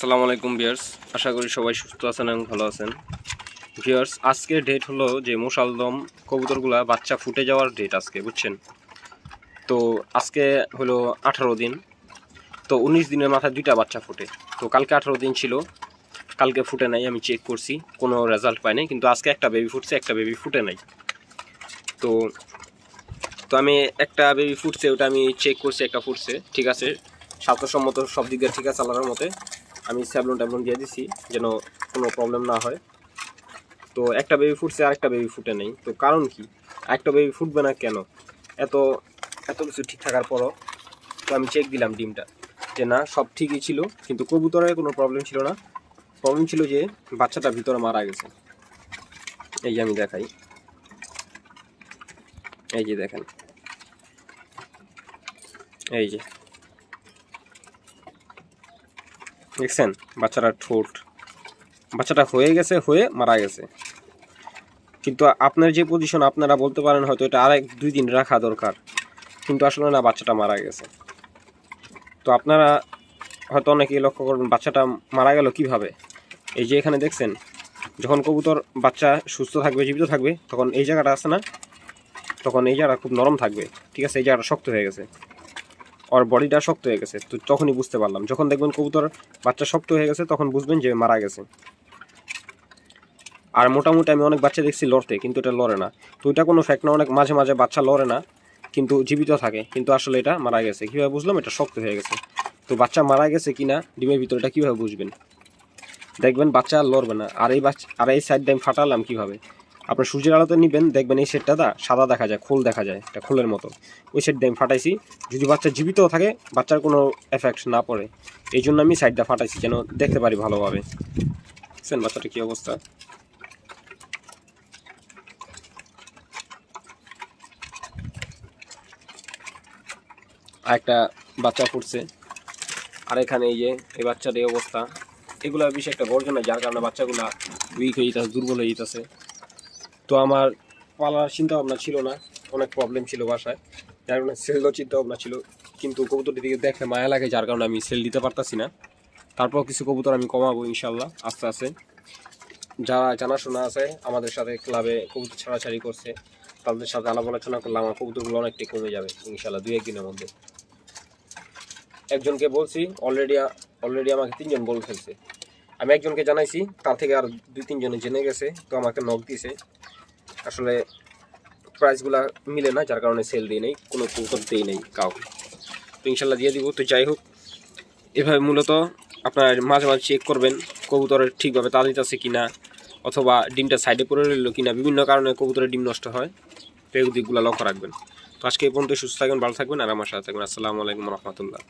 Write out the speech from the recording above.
আসসালামু আলাইকুম, ভিউয়ার্স। আশা করি সবাই সুস্থ আছেন এবং ভালো আছেন। ভিউয়ার্স, আজকের ডেট হলো যে মোশালদম কবুতরগুলা বাচ্চা ফুটে যাওয়ার ডেট আজকে, বুঝছেন? তো আজকে হলো আঠারো দিন। তো উনিশ দিনের মাথায় দুইটা বাচ্চা ফুটে। তো কালকে আঠারো দিন ছিল। কালকে ফুটে নাই, আমি চেক করছি। কোনো রেজাল্ট পাইনি কিন্তু আজকে একটা বেবি ফুটছে, একটা বেবি ফুটে নাই। তো তো আমি একটা বেবি ফুটছে, ওটা আমি চেক করছি, একটা ফুটছে, ঠিক আছে? স্বাস্থ্যসম্মত সব দিক দিয়ে ঠিক আছে, আল্লাহর মতে আমি স্যাবলন ট্যাবলন দিয়ে দিছি, যেন কোনো প্রবলেম না হয়। তো একটা বেবি ফুটছে আর একটা বেবি ফুটে নেই। তো কারণ কি? একটা বেবি ফুটবে না কেন? এত এত কিছু ঠিক থাকার পরও তো আমি চেক দিলাম ডিমটা, যে না, সব ঠিকই ছিল, কিন্তু কবুতরের কোনো প্রবলেম ছিল না। প্রবলেম ছিল যে বাচ্চাটা ভিতরে মারা গেছে। এই যে আমি দেখাই। এই যে দেখেন। এই যে। দেখছেন? বাচ্চাটার ঠোঁট। বাচ্চাটা হয়ে গেছে, হয়ে মারা গেছে। কিন্তু আপনার যে পজিশন আপনারা বলতে পারেন হয়তো এটা আরেক দুই দিন রাখা দরকার। কিন্তু আসলে না, বাচ্চাটা মারা গেছে। তো আপনারা হয়তো অনেকেই লক্ষ্য করবেন, বাচ্চাটা মারা গেল কীভাবে? এই যে এখানে দেখছেন, যখন কবুতর বাচ্চা সুস্থ থাকবে, জীবিত থাকবে, তখন এই জায়গাটা আছে না? তখন এই জায়গাটা খুব নরম থাকবে। ঠিক আছে, এই জায়গাটা শক্ত হয়ে গেছে। ওর বডিটা শক্ত হয়ে গেছে। তো তখনই বুঝতে পারলাম। যখন দেখবেন কবুতর বাচ্চা শক্ত হয়ে গেছে, তখন বুঝবেন যে মারা গেছে। আর মোটামুটি আমি অনেক বাচ্চা দেখছি লড়তে, কিন্তু এটা লড়ে না। তো এটা কোনো ফ্যাক্ট না, অনেক মাঝে মাঝে বাচ্চা লড়ে না, কিন্তু জীবিত থাকে। কিন্তু আসলে এটা মারা গেছে। কীভাবে বুঝলাম? এটা শক্ত হয়ে গেছে। তো বাচ্চা মারা গেছে কিনা, ডিমের ভিতরে এটা কীভাবে বুঝবেন? দেখবেন বাচ্চা আর লড়বে না। আর এই বাচ্চা আর এই সাইডটা আমি ফাটালাম কীভাবে? আপনার সূর্যের আলোতে নিবেন, দেখবেন এই শেডটা দা সাদা দেখা যায়, খোল দেখা যায় এটা খোলের মতো। ওই সেটটা আমি ফাটাইছি। যদি বাচ্চা জীবিত থাকে, বাচ্চার কোনো এফেক্ট না পড়ে। এই জন্য আমি সাইডটা ফাটাইছি, যেন দেখতে পারি ভালোভাবে। বুঝছেন বাচ্চাটা কী অবস্থা? একটা বাচ্চা ফুটছে আর এখানে এই যে, এই বাচ্চার এই অবস্থা। এগুলো বেশি একটা গর্জনা যার কারণে বাচ্চাগুলা উইক হয়ে যেতেছে, দুর্বল হয়ে যেতেছে। তো আমার পালার চিন্তা ভাবনা ছিল না, অনেক প্রবলেম ছিল বাসায়। যার কারণে সেলও চিন্তা ভাবনা ছিল, কিন্তু কবুতরটি দিকে দেখলে মায়া লাগে, যার কারণে আমি সেল দিতে পারতাছি না। তারপর কিছু কবুতর আমি কমাবো ইনশাল্লাহ আস্তে আস্তে। যারা জানাশোনা আছে, আমাদের সাথে ক্লাবে কবুতর ছাড়াছাড়ি করছে, তাদের সাথে আলাপ আলোচনা করলে আমার কবুতরগুলো অনেকটাই কমে যাবে ইনশাল্লাহ দুই একদিনের মধ্যে। একজনকে বলছি অলরেডি অলরেডি আমাকে তিনজন বলে ফেলছে আমি একজনকে জানাইছি, তার থেকে আর দুই তিনজনে জেনে গেছে, তো আমাকে নক দিয়েছে। আসলে প্রাইসগুলা মিলে না, যার কারণে সেল দিই নেই, কোনো কবুতর দিই নেই কাউকে। তো ইনশাল্লাহ দিয়ে দিব, তো যাই হোক, এভাবে মূলত আপনার মাঝে মাঝে চেক করবেন কবুতরের ঠিকভাবে তাল দিতেছে কিনা, অথবা ডিমটা সাইডে পড়ে রইল কিনা, বিভিন্ন কারণে কবুতরের ডিম নষ্ট হয়, তো এই দিকগুলো লক্ষ্য রাখবেন। তো আজকে এই পর্যন্ত সুস্থ থাকবেন, ভালো থাকবেন, আর আমার সাথে থাকবেন। আসসালামু আলাইকুম রহমতুল্লাহ।